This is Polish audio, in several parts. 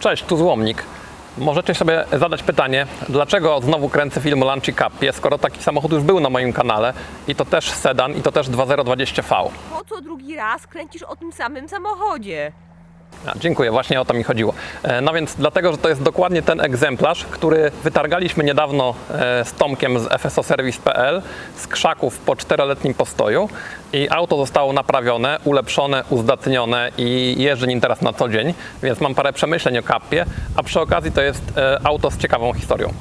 Cześć, tu Złomnik. Możecie sobie zadać pytanie, dlaczego znowu kręcę film o Lancia Capie, skoro taki samochód już był na moim kanale i to też sedan i to też 2020V. Po co drugi raz kręcisz o tym samym samochodzie? A, dziękuję, właśnie o to mi chodziło. E, No więc dlatego, że to jest dokładnie ten egzemplarz, który wytargaliśmy niedawno e, z Tomkiem z FSOservice.pl z krzaków po czteroletnim postoju i auto zostało naprawione, ulepszone, uzdatnione i jeżdżę nim teraz na co dzień, więc mam parę przemyśleń o Capie, a przy okazji to jest e, auto z ciekawą historią.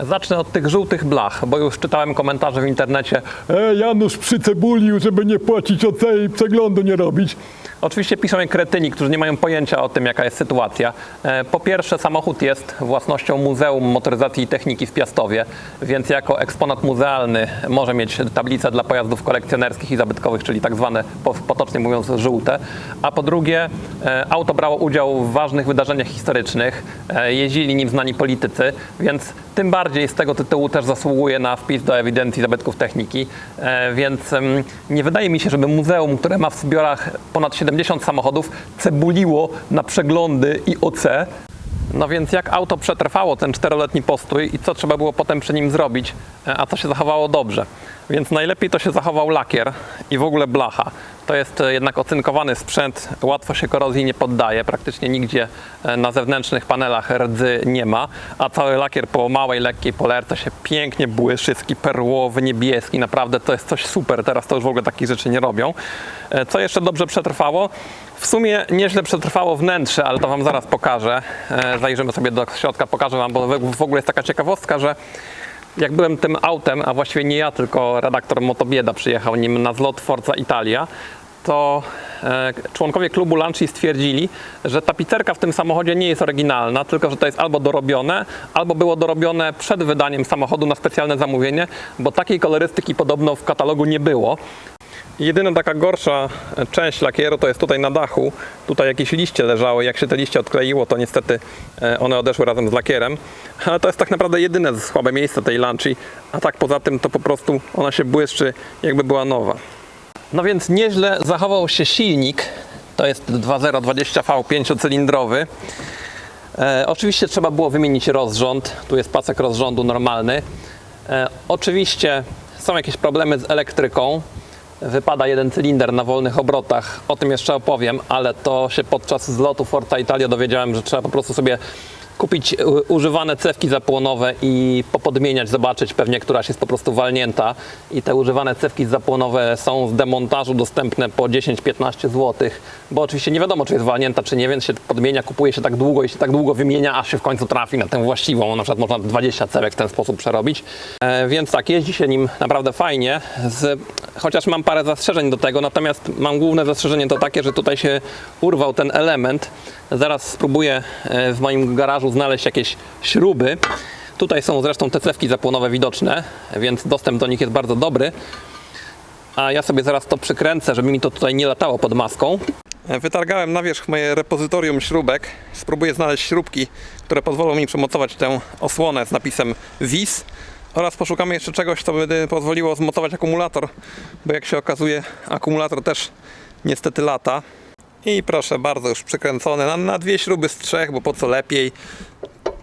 Zacznę od tych żółtych blach, bo już czytałem komentarze w internecie. E, Janusz przycebulił, żeby nie płacić OC i przeglądu nie robić. Oczywiście piszą je kretyni, którzy nie mają pojęcia o tym, jaka jest sytuacja. E, Po pierwsze, samochód jest własnością Muzeum Motoryzacji i Techniki w Piastowie, więc jako eksponat muzealny może mieć tablicę dla pojazdów kolekcjonerskich i zabytkowych, czyli tak zwane, po- potocznie mówiąc, żółte. A po drugie, e, auto brało udział w ważnych wydarzeniach historycznych, e, jeździli nim znani politycy, więc tym bardziej z tego tytułu też zasługuje na wpis do ewidencji zabytków techniki. E, Więc nie wydaje mi się, żeby muzeum, które ma w zbiorach ponad 70 samochodów, cebuliło na przeglądy i OC. No więc jak auto przetrwało ten czteroletni postój i co trzeba było potem przy nim zrobić, e, a co się zachowało dobrze. Więc najlepiej to się zachował lakier i w ogóle blacha. To jest e, jednak ocynkowany sprzęt, łatwo się korozji nie poddaje, praktycznie nigdzie e, na zewnętrznych panelach rdzy nie ma, a cały lakier po małej, lekkiej polerce się pięknie błyszy, taki perłowy, niebieski, naprawdę to jest coś super, teraz to już w ogóle takich rzeczy nie robią. E, Co jeszcze dobrze przetrwało? W sumie nieźle przetrwało wnętrze, ale to Wam zaraz pokażę. Zajrzymy sobie do środka, pokażę Wam, bo w ogóle jest taka ciekawostka, że jak byłem tym autem, a właściwie nie ja, tylko redaktor Motobieda przyjechał nim na zlot Forza Italia, to e, członkowie klubu Lanci stwierdzili, że tapicerka w tym samochodzie nie jest oryginalna, tylko że to jest albo dorobione, albo było dorobione przed wydaniem samochodu na specjalne zamówienie, bo takiej kolorystyki podobno w katalogu nie było. Jedyna taka gorsza część lakieru to jest tutaj na dachu. Tutaj jakieś liście leżały. Jak się te liście odkleiło, to niestety e, one odeszły razem z lakierem. Ale to jest tak naprawdę jedyne słabe miejsce tej Lanci. A tak poza tym to po prostu ona się błyszczy jakby była nowa. No więc nieźle zachował się silnik. To jest 2020V 5-cylindrowy. E, oczywiście trzeba było wymienić rozrząd. Tu jest pasek rozrządu normalny. E, oczywiście są jakieś problemy z elektryką. Wypada jeden cylinder na wolnych obrotach. O tym jeszcze opowiem, ale to się podczas zlotu Forza Italia dowiedziałem, że trzeba po prostu sobie kupić u- używane cewki zapłonowe i popodmieniać, zobaczyć pewnie któraś jest po prostu walnięta. I te używane cewki zapłonowe są z demontażu dostępne po 10-15 zł, bo oczywiście nie wiadomo czy jest walnięta czy nie, więc się podmienia, kupuje się tak długo i się tak długo wymienia, aż się w końcu trafi na tę właściwą, na przykład można 20 cewek w ten sposób przerobić, e, więc tak, jeździ się nim naprawdę fajnie, z, chociaż mam parę zastrzeżeń do tego, natomiast mam główne zastrzeżenie to takie, że tutaj się urwał ten element, zaraz spróbuję e, w moim garażu znaleźć jakieś śruby, tutaj są zresztą te cewki zapłonowe widoczne, więc dostęp do nich jest bardzo dobry, a ja sobie zaraz to przykręcę, żeby mi to tutaj nie latało pod maską. Wytargałem na wierzch moje repozytorium śrubek. Spróbuję znaleźć śrubki, które pozwolą mi przymocować tę osłonę z napisem WIS. Oraz poszukamy jeszcze czegoś, co by pozwoliło zmocować akumulator, bo jak się okazuje, akumulator też niestety lata. I proszę bardzo, już przykręcone na, na dwie śruby z trzech, bo po co lepiej.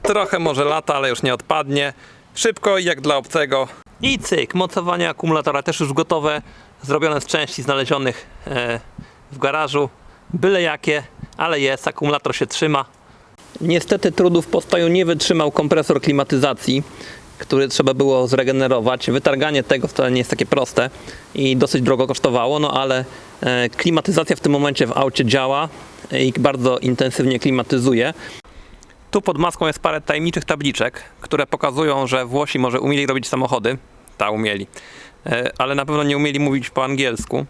Trochę może lata, ale już nie odpadnie. Szybko jak dla obcego. I cyk, mocowanie akumulatora też już gotowe, zrobione z części znalezionych e, w garażu. Byle jakie, ale jest, akumulator się trzyma. Niestety trudów postoju nie wytrzymał kompresor klimatyzacji, który trzeba było zregenerować. Wytarganie tego wcale nie jest takie proste i dosyć drogo kosztowało, no ale klimatyzacja w tym momencie w aucie działa i bardzo intensywnie klimatyzuje. Tu pod maską jest parę tajemniczych tabliczek, które pokazują, że Włosi może umieli robić samochody. Ta umieli. E, Ale na pewno nie umieli mówić po angielsku.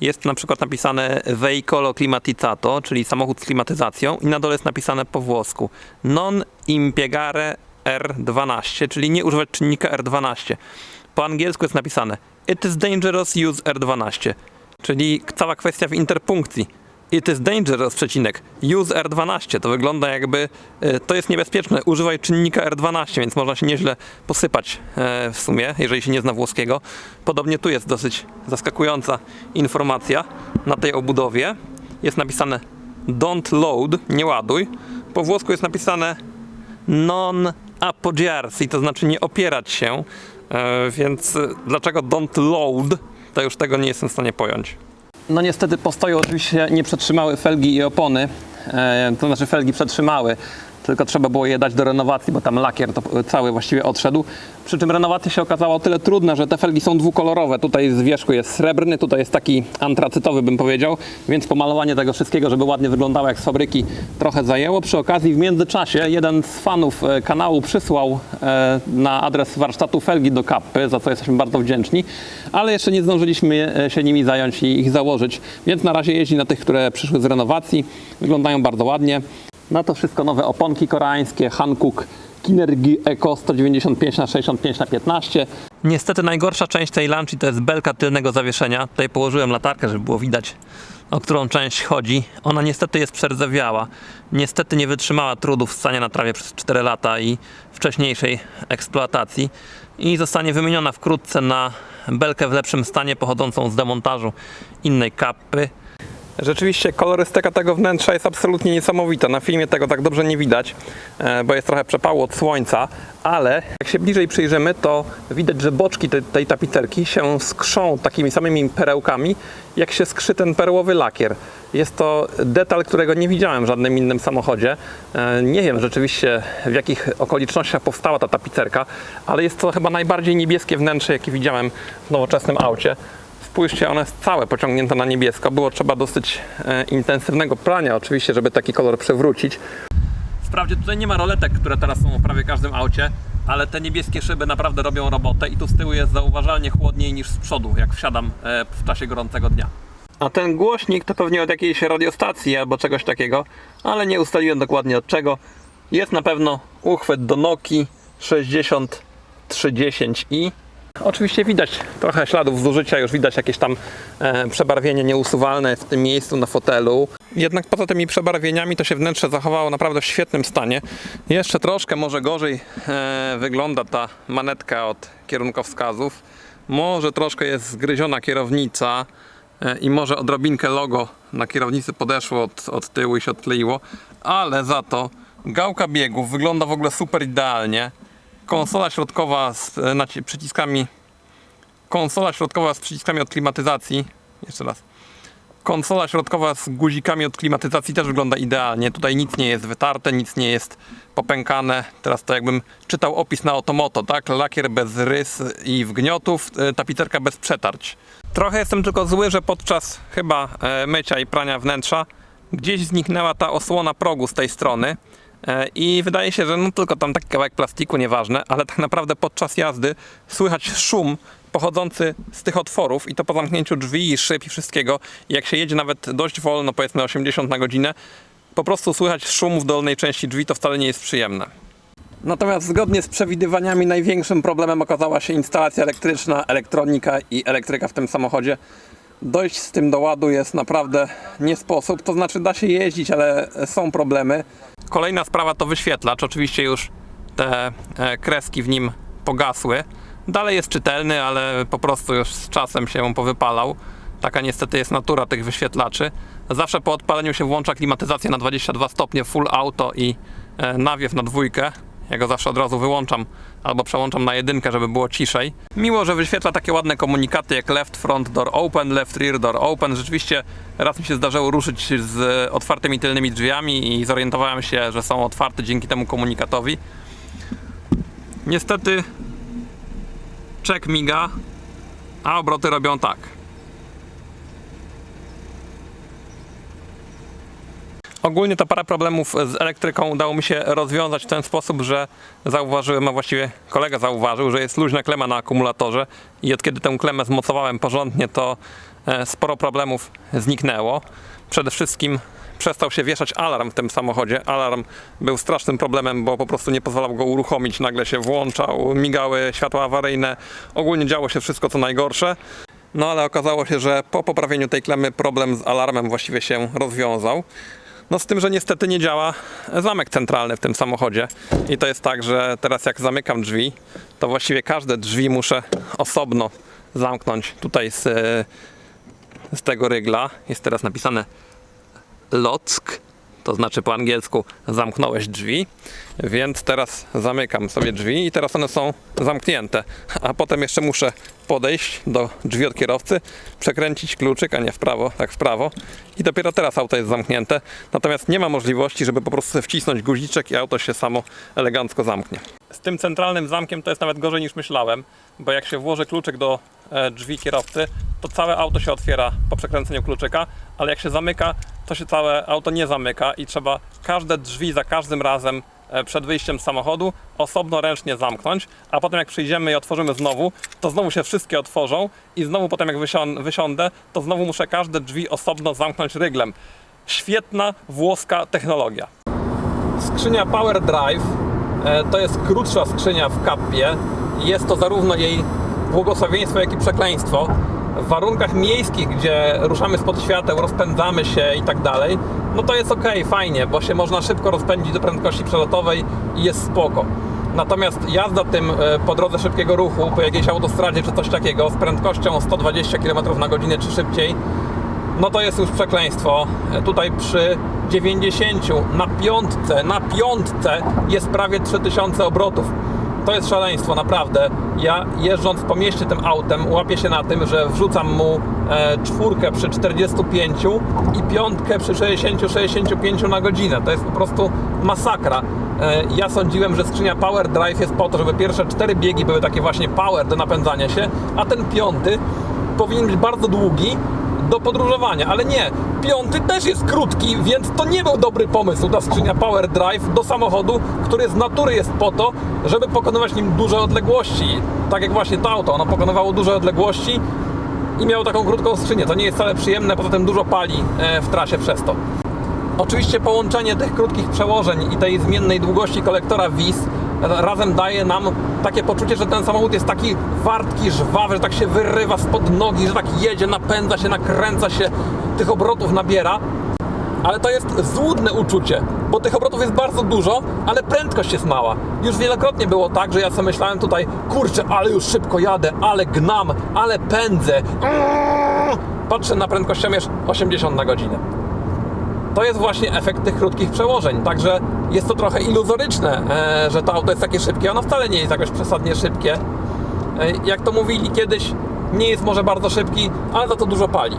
Jest na przykład napisane veicolo climatizzato, czyli samochód z klimatyzacją i na dole jest napisane po włosku non impiegare R12, czyli nie używać czynnika R12. Po angielsku jest napisane it is dangerous use R12, czyli cała kwestia w interpunkcji. It is dangerous, przecinek, use R12. To wygląda jakby, e, to jest niebezpieczne, używaj czynnika R12, więc można się nieźle posypać e, w sumie, jeżeli się nie zna włoskiego. Podobnie tu jest dosyć zaskakująca informacja na tej obudowie. Jest napisane don't load, nie ładuj, Po włosku jest napisane non appoggiarsi, to znaczy nie opierać się, e, więc dlaczego don't load, to już tego nie jestem w stanie pojąć. No niestety postoju oczywiście nie przetrzymały felgi i opony, e, to znaczy felgi przetrzymały, tylko trzeba było je dać do renowacji, bo tam lakier to cały właściwie odszedł. Przy czym renowacja się okazała o tyle trudna, że te felgi są dwukolorowe. Tutaj z wierzchu jest srebrny, tutaj jest taki antracytowy bym powiedział, więc pomalowanie tego wszystkiego, żeby ładnie wyglądało jak z fabryki trochę zajęło. Przy okazji w międzyczasie jeden z fanów e, kanału przysłał e, na adres warsztatu felgi do kappy, za co jesteśmy bardzo wdzięczni, ale jeszcze nie zdążyliśmy e, się nimi zająć i ich założyć, więc na razie jeździ na tych, które przyszły z renowacji. Wyglądają bardzo ładnie. Na to wszystko nowe oponki koreańskie, Hankook Kinergy Eco 195 na 65 na 15. Niestety najgorsza część tej lunchy to jest belka tylnego zawieszenia. Tutaj położyłem latarkę, żeby było widać o którą część chodzi. Ona niestety jest przerdzewiała. Niestety nie wytrzymała trudów stania na trawie przez 4 lata i wcześniejszej eksploatacji i zostanie wymieniona wkrótce na belkę w lepszym stanie pochodzącą z demontażu innej kapy. Rzeczywiście kolorystyka tego wnętrza jest absolutnie niesamowita. Na filmie tego tak dobrze nie widać, e, bo jest trochę przepało od słońca, ale jak się bliżej przyjrzymy, to widać, że boczki tej, tej tapicerki się skrzą takimi samymi perełkami, jak się skrzy ten perłowy lakier. Jest to detal, którego nie widziałem w żadnym innym samochodzie. E, Nie wiem rzeczywiście w jakich okolicznościach powstała ta tapicerka, ale jest to chyba najbardziej niebieskie wnętrze, jakie widziałem w nowoczesnym aucie. Spójrzcie, jest całe pociągnięte na niebiesko. Było trzeba dosyć e, intensywnego prania, oczywiście, żeby taki kolor przewrócić. Wprawdzie tutaj nie ma roletek, które teraz są w prawie każdym aucie, ale te niebieskie szyby naprawdę robią robotę i tu z tyłu jest zauważalnie chłodniej niż z przodu, jak wsiadam e, w czasie gorącego dnia. A ten głośnik to pewnie od jakiejś radiostacji albo czegoś takiego, ale nie ustaliłem dokładnie od czego. Jest na pewno uchwyt do Nokii 6310i. Oczywiście widać trochę śladów zużycia, już widać jakieś tam e, przebarwienie nieusuwalne w tym miejscu na fotelu. Jednak poza tymi przebarwieniami to się wnętrze zachowało naprawdę w świetnym stanie. Jeszcze troszkę może gorzej e, wygląda ta manetka od kierunkowskazów. Może troszkę jest zgryziona kierownica e, i może odrobinkę logo na kierownicy podeszło od, od tyłu i się odkleiło, ale za to gałka biegów wygląda w ogóle super idealnie konsola środkowa z e, przyciskami konsola środkowa z przyciskami od klimatyzacji jeszcze raz konsola środkowa z guzikami od klimatyzacji też wygląda idealnie. Tutaj nic nie jest wytarte, nic nie jest popękane. Teraz to jakbym czytał opis na Otomoto, tak? Lakier bez rys i wgniotów, e, tapicerka bez przetarć. Trochę jestem tylko zły, że podczas chyba e, mycia i prania wnętrza gdzieś zniknęła ta osłona progu z tej strony I wydaje się, że no tylko tam taki kawałek plastiku, nieważne, ale tak naprawdę podczas jazdy słychać szum pochodzący z tych otworów i to po zamknięciu drzwi i szyb i wszystkiego. I jak się jedzie nawet dość wolno, powiedzmy 80 na godzinę, po prostu słychać szum w dolnej części drzwi, to wcale nie jest przyjemne. Natomiast zgodnie z przewidywaniami największym problemem okazała się instalacja elektryczna, elektronika i elektryka w tym samochodzie. Dojść z tym do ładu jest naprawdę nie sposób, to znaczy da się jeździć, ale są problemy. Kolejna sprawa to wyświetlacz. Oczywiście już te e, kreski w nim pogasły. Dalej jest czytelny, ale po prostu już z czasem się powypalał. Taka niestety jest natura tych wyświetlaczy. Zawsze po odpaleniu się włącza klimatyzację na 22 stopnie full auto i e, nawiew na dwójkę. Ja go zawsze od razu wyłączam albo przełączam na jedynkę, żeby było ciszej. Miło, że wyświetla takie ładne komunikaty jak left front door open, left rear door open. Rzeczywiście raz mi się zdarzyło ruszyć z otwartymi tylnymi drzwiami i zorientowałem się, że są otwarte dzięki temu komunikatowi. Niestety czek miga, a obroty robią tak. Ogólnie to parę problemów z elektryką udało mi się rozwiązać w ten sposób, że zauważyłem, a właściwie kolega zauważył, że jest luźna klema na akumulatorze i od kiedy tę klemę zmocowałem porządnie, to e, sporo problemów zniknęło. Przede wszystkim przestał się wieszać alarm w tym samochodzie. Alarm był strasznym problemem, bo po prostu nie pozwalał go uruchomić. Nagle się włączał, migały światła awaryjne. Ogólnie działo się wszystko co najgorsze. No ale okazało się, że po poprawieniu tej klemy problem z alarmem właściwie się rozwiązał. No z tym, że niestety nie działa zamek centralny w tym samochodzie. I to jest tak, że teraz jak zamykam drzwi, to właściwie każde drzwi muszę osobno zamknąć tutaj z, z tego rygla. Jest teraz napisane Lock to znaczy po angielsku zamknąłeś drzwi, więc teraz zamykam sobie drzwi i teraz one są zamknięte, a potem jeszcze muszę podejść do drzwi od kierowcy, przekręcić kluczyk, a nie w prawo, tak w prawo. I dopiero teraz auto jest zamknięte, natomiast nie ma możliwości, żeby po prostu wcisnąć guziczek i auto się samo elegancko zamknie. Z tym centralnym zamkiem to jest nawet gorzej niż myślałem, bo jak się włoży kluczyk do e, drzwi kierowcy, to całe auto się otwiera po przekręceniu kluczyka, ale jak się zamyka, to się całe auto nie zamyka i trzeba każde drzwi za każdym razem e, przed wyjściem z samochodu osobno ręcznie zamknąć, a potem jak przyjdziemy i otworzymy znowu, to znowu się wszystkie otworzą i znowu potem jak wysią- wysiądę, to znowu muszę każde drzwi osobno zamknąć ryglem. Świetna włoska technologia. Skrzynia Power Drive e, to jest krótsza skrzynia w kapie. Jest to zarówno jej błogosławieństwo, jak i przekleństwo. W warunkach miejskich, gdzie ruszamy spod świateł, rozpędzamy się i tak dalej, no to jest ok, fajnie, bo się można szybko rozpędzić do prędkości przelotowej i jest spoko. Natomiast jazda tym e, po drodze szybkiego ruchu, po jakiejś autostradzie czy coś takiego z prędkością 120 km na godzinę czy szybciej, no to jest już przekleństwo. E, Tutaj przy 90 na piątce, na piątce jest prawie 3000 obrotów. To jest szaleństwo, naprawdę. Ja jeżdżąc po mieście tym autem łapię się na tym, że wrzucam mu e, czwórkę przy 45 i piątkę przy 60-65 na godzinę. To jest po prostu masakra. E, ja sądziłem, że skrzynia Power Drive jest po to, żeby pierwsze cztery biegi były takie właśnie power do napędzania się, a ten piąty powinien być bardzo długi, do podróżowania, ale nie. Piąty też jest krótki, więc to nie był dobry pomysł ta skrzynia Power Drive do samochodu, który z natury jest po to, żeby pokonywać nim duże odległości. Tak jak właśnie to auto, ono pokonywało duże odległości i miało taką krótką skrzynię. To nie jest wcale przyjemne, poza tym dużo pali e, w trasie przez to. Oczywiście połączenie tych krótkich przełożeń i tej zmiennej długości kolektora WIS razem daje nam takie poczucie, że ten samochód jest taki wartki, żwawy, że tak się wyrywa spod nogi, że tak jedzie, napędza się, nakręca się, tych obrotów nabiera. Ale to jest złudne uczucie, bo tych obrotów jest bardzo dużo, ale prędkość jest mała. Już wielokrotnie było tak, że ja sobie myślałem tutaj, kurczę, ale już szybko jadę, ale gnam, ale pędzę. Patrzę na prędkościomierz 80 na godzinę. To jest właśnie efekt tych krótkich przełożeń. Także jest to trochę iluzoryczne, e, że to auto jest takie szybkie. Ono wcale nie jest jakoś przesadnie szybkie. E, Jak to mówili kiedyś, nie jest może bardzo szybki, ale za to dużo pali.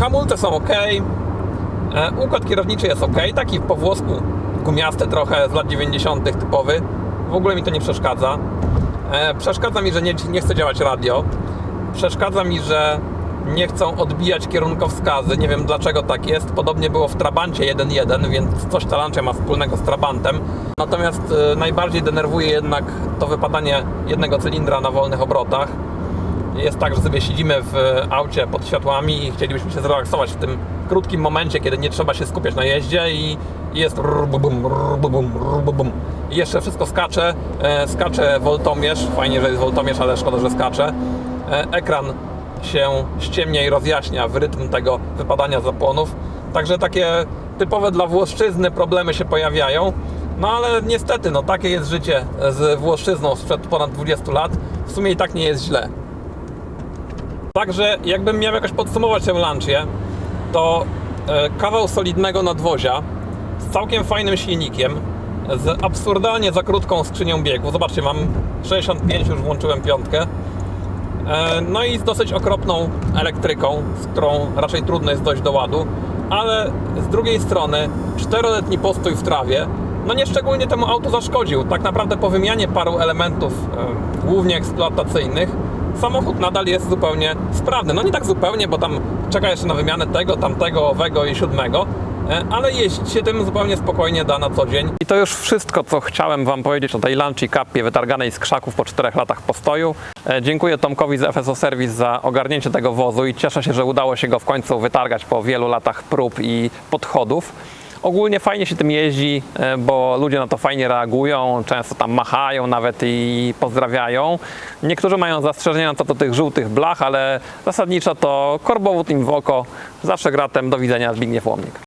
Hamulce są ok. E, Układ kierowniczy jest ok, taki po włosku gumiasty trochę z lat 90. typowy. W ogóle mi to nie przeszkadza. Przeszkadza mi, że nie, nie chce działać radio. Przeszkadza mi, że nie chcą odbijać kierunkowskazy. Nie wiem dlaczego tak jest. Podobnie było w Trabancie 1.1, więc coś ta Lancia ma wspólnego z Trabantem. Natomiast e, najbardziej denerwuje jednak to wypadanie jednego cylindra na wolnych obrotach. Jest tak, że sobie siedzimy w aucie pod światłami i chcielibyśmy się zrelaksować w tym krótkim momencie, kiedy nie trzeba się skupiać na jeździe i jest rrbubum, rrbubum, rrbubum. i jeszcze wszystko skacze, e, skacze woltomierz, fajnie, że jest woltomierz, ale szkoda, że skacze. E, ekran się ściemnia i rozjaśnia w rytm tego wypadania zapłonów. Także takie typowe dla Włoszczyzny problemy się pojawiają. No ale niestety, no takie jest życie z Włoszczyzną sprzed ponad 20 lat. W sumie i tak nie jest źle. Także jakbym miał jakoś podsumować tę Lancię, to e, kawał solidnego nadwozia z całkiem fajnym silnikiem, z absurdalnie za krótką skrzynią biegów. Zobaczcie, mam 65, już włączyłem piątkę. E, No i z dosyć okropną elektryką, z którą raczej trudno jest dojść do ładu, ale z drugiej strony czteroletni postój w trawie, no nieszczególnie temu autu zaszkodził. Tak naprawdę po wymianie paru elementów, e, głównie eksploatacyjnych, samochód nadal jest zupełnie sprawny. No nie tak zupełnie, bo tam czeka jeszcze na wymianę tego, tamtego, owego i siódmego, ale jeździć się tym zupełnie spokojnie da na co dzień. I to już wszystko, co chciałem Wam powiedzieć o tej Lanci Kapie wytarganej z krzaków po czterech latach postoju. E, Dziękuję Tomkowi z FSO Service za ogarnięcie tego wozu i cieszę się, że udało się go w końcu wytargać po wielu latach prób i podchodów. Ogólnie fajnie się tym jeździ, e, bo ludzie na to fajnie reagują, często tam machają nawet i pozdrawiają. Niektórzy mają zastrzeżenia co do tych żółtych blach, ale zasadniczo to korbowód im w oko. Zawsze gratem, do widzenia, Zbigniew Łomnik.